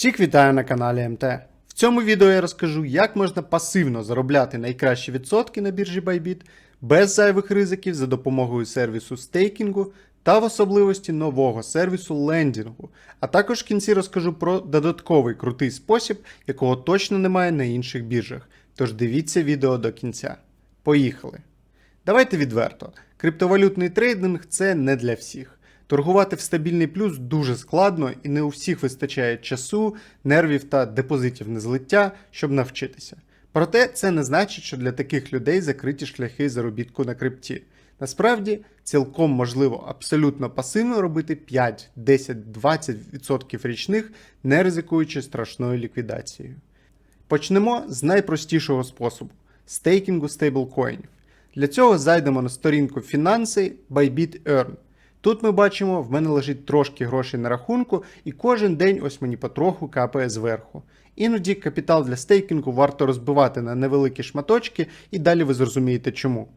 Всіх вітаю на каналі МТ. В цьому відео я розкажу, як можна пасивно заробляти найкращі відсотки на біржі Bybit без зайвих ризиків за допомогою сервісу стейкінгу та в особливості нового сервісу лендінгу. А також в кінці розкажу про додатковий крутий спосіб, якого точно немає на інших біржах. Тож дивіться відео до кінця. Поїхали! Давайте відверто. Криптовалютний трейдинг це не для всіх. Торгувати в стабільний плюс дуже складно і не у всіх вистачає часу, нервів та депозитів на злиття, щоб навчитися. Проте це не значить, що для таких людей закриті шляхи заробітку на крипті. Насправді, цілком можливо абсолютно пасивно робити 5, 10, 20% річних, не ризикуючи страшною ліквідацією. Почнемо з найпростішого способу стейкінгу стейблкоїнів. Для цього зайдемо на сторінку фінанси Bybit Earn. Тут ми бачимо, в мене лежить трошки грошей на рахунку, і кожен день ось мені потроху капає зверху. Іноді капітал для стейкінгу варто розбивати на невеликі шматочки, і далі ви зрозумієте чому.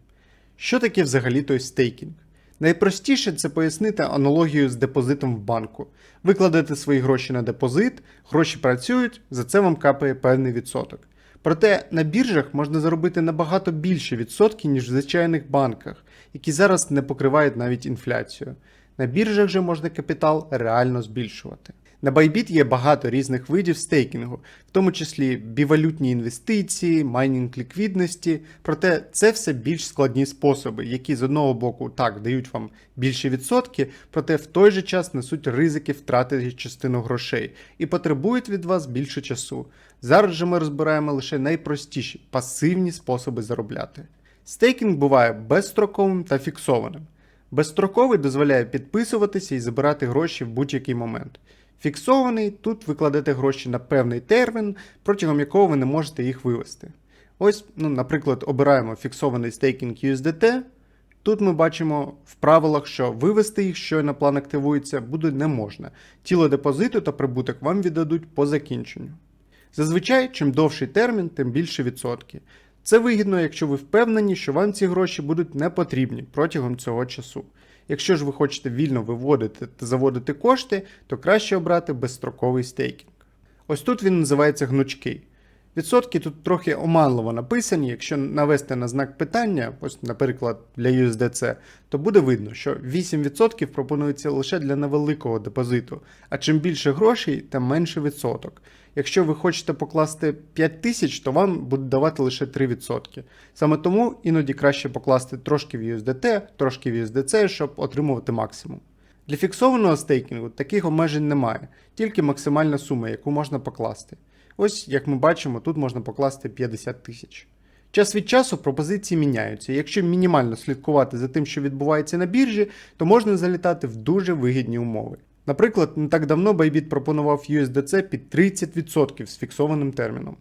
Що таке взагалі той стейкінг? Найпростіше це пояснити аналогію з депозитом в банку. Ви кладете свої гроші на депозит, гроші працюють, за це вам капає певний відсоток. Проте на біржах можна заробити набагато більше відсотків, ніж в звичайних банках, які зараз не покривають навіть інфляцію. На біржах же можна капітал реально збільшувати. На Bybit є багато різних видів стейкінгу, в тому числі бівалютні інвестиції, майнінг ліквідності. Проте це все більш складні способи, які з одного боку так дають вам більші відсотки, проте в той же час несуть ризики втрати частину грошей і потребують від вас більше часу. Зараз же ми розбираємо лише найпростіші пасивні способи заробляти. Стейкінг буває безстроковим та фіксованим. Безстроковий дозволяє підписуватися і забирати гроші в будь-який момент. Фіксований тут ви кладете гроші на певний термін, протягом якого ви не можете їх вивести. Ось, ну, наприклад, обираємо фіксований стейкінг USDT. Тут ми бачимо в правилах, що вивести їх, щойно план активується, буде не можна. Тіло депозиту та прибуток вам віддадуть по закінченню. Зазвичай, чим довший термін, тим більше відсотки. Це вигідно, якщо ви впевнені, що вам ці гроші будуть не потрібні протягом цього часу. Якщо ж ви хочете вільно виводити та заводити кошти, то краще обрати безстроковий стейкінг. Ось тут він називається гнучкий. Відсотки тут трохи оманливо написані, якщо навести на знак питання, ось, наприклад, для USDC, то буде видно, що 8% пропонується лише для невеликого депозиту, а чим більше грошей, тим менше відсоток. Якщо ви хочете покласти 5 тисяч, то вам буде давати лише 3%. Саме тому іноді краще покласти трошки в USDT, трошки в USDC, щоб отримувати максимум. Для фіксованого стейкінгу таких обмежень немає, тільки максимальна сума, яку можна покласти. Ось, як ми бачимо, тут можна покласти 50 тисяч. Час від часу пропозиції міняються. Якщо мінімально слідкувати за тим, що відбувається на біржі, то можна залітати в дуже вигідні умови. Наприклад, не так давно Bybit пропонував USDC під 30% з фіксованим терміном.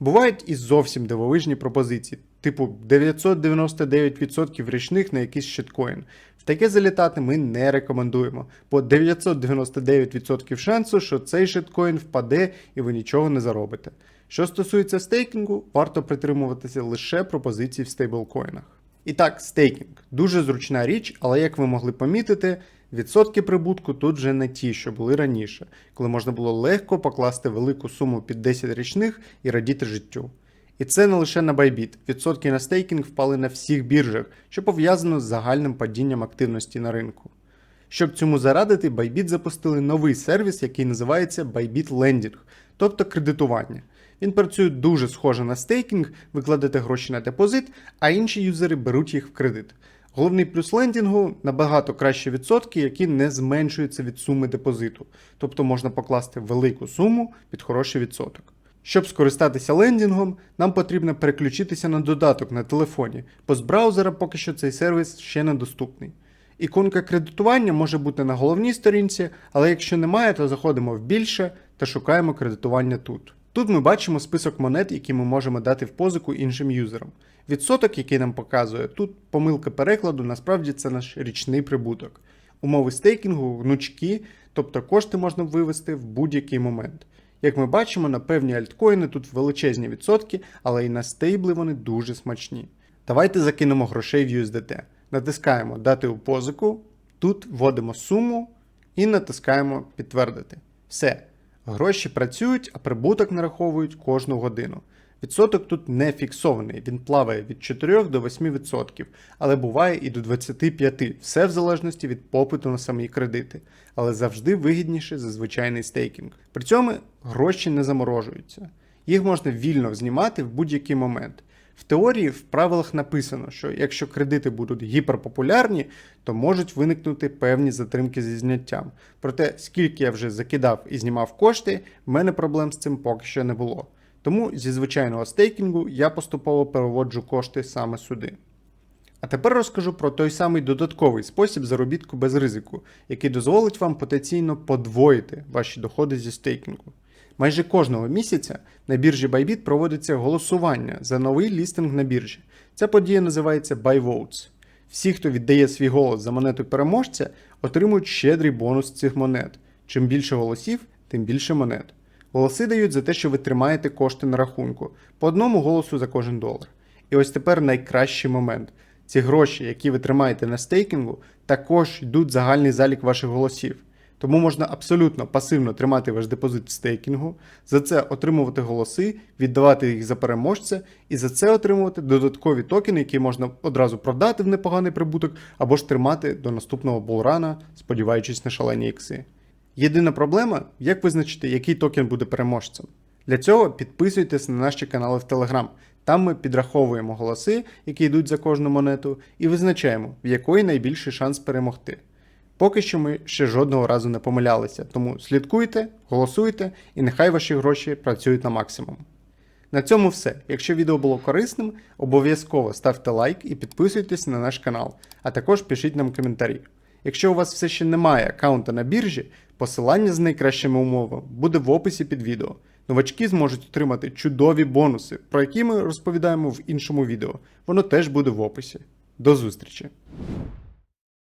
Бувають і зовсім дивовижні пропозиції, типу 999% річних на якийсь щиткоін. В таке залітати ми не рекомендуємо, бо 999% шансу, що цей щиткоін впаде і ви нічого не заробите. Що стосується стейкінгу, варто притримуватися лише пропозицій в стейблкоїнах. І так, стейкінг дуже зручна річ, але як ви могли помітити, відсотки прибутку тут вже не ті, що були раніше, коли можна було легко покласти велику суму під 10 річних і радіти життю. І це не лише на Bybit. Відсотки на стейкінг впали на всіх біржах, що пов'язано з загальним падінням активності на ринку. Щоб цьому зарадити, Bybit запустили новий сервіс, який називається Bybit Lending, тобто кредитування. Він працює дуже схоже на стейкінг, ви кладете гроші на депозит, а інші юзери беруть їх в кредит. Головний плюс лендінгу набагато кращі відсотки, які не зменшуються від суми депозиту, тобто можна покласти велику суму під хороший відсоток. Щоб скористатися лендінгом, нам потрібно переключитися на додаток на телефоні, бо з браузера поки що цей сервіс ще недоступний. Іконка кредитування може бути на головній сторінці, але якщо немає, то заходимо в більше та шукаємо кредитування тут. Тут ми бачимо список монет, які ми можемо дати в позику іншим юзерам. Відсоток, який нам показує, тут помилка перекладу, насправді це наш річний прибуток. Умови стейкінгу гнучкі, тобто кошти можна вивести в будь-який момент. Як ми бачимо, на певні альткоїни тут величезні відсотки, але і на стейбли вони дуже смачні. Давайте закинемо грошей в USDT. Натискаємо Дати у позику, тут вводимо суму і натискаємо Підтвердити. Все. Гроші працюють, а прибуток нараховують кожну годину. Відсоток тут не фіксований, він плаває від 4 до 8%, але буває і до 25%, все в залежності від попиту на самі кредити, але завжди вигідніше за звичайний стейкінг. При цьому гроші не заморожуються. Їх можна вільно знімати в будь-який момент. В теорії в правилах написано, що якщо кредити будуть гіперпопулярні, то можуть виникнути певні затримки зі зняттям. Проте, скільки я вже закидав і знімав кошти, в мене проблем з цим поки що не було. Тому зі звичайного стейкінгу я поступово переводжу кошти саме сюди. А тепер розкажу про той самий додатковий спосіб заробітку без ризику, який дозволить вам потенційно подвоїти ваші доходи зі стейкінгу. Майже кожного місяця на біржі Bybit проводиться голосування за новий лістинг на біржі. Ця подія називається Buy Votes. Всі, хто віддає свій голос за монету переможця, отримують щедрий бонус цих монет. Чим більше голосів, тим більше монет. Голоси дають за те, що ви тримаєте кошти на рахунку по одному голосу за кожен долар. І ось тепер найкращий момент. Ці гроші, які ви тримаєте на стейкінгу, також йдуть в загальний залік ваших голосів. Тому можна абсолютно пасивно тримати ваш депозит в стейкінгу, за це отримувати голоси, віддавати їх за переможця, і за це отримувати додаткові токени, які можна одразу продати в непоганий прибуток, або ж тримати до наступного булрана, сподіваючись на шалені ікси. Єдина проблема, як визначити, який токен буде переможцем. Для цього підписуйтесь на наші канали в Telegram. Там ми підраховуємо голоси, які йдуть за кожну монету, і визначаємо, в якої найбільший шанс перемогти. Поки що ми ще жодного разу не помилялися, тому слідкуйте, голосуйте і нехай ваші гроші працюють на максимум. На цьому все. Якщо відео було корисним, обов'язково ставте лайк і підписуйтесь на наш канал, а також пишіть нам коментарі. Якщо у вас все ще немає аккаунта на біржі, посилання з найкращими умовами буде в описі під відео. Новачки зможуть отримати чудові бонуси, про які ми розповідаємо в іншому відео. Воно теж буде в описі. До зустрічі!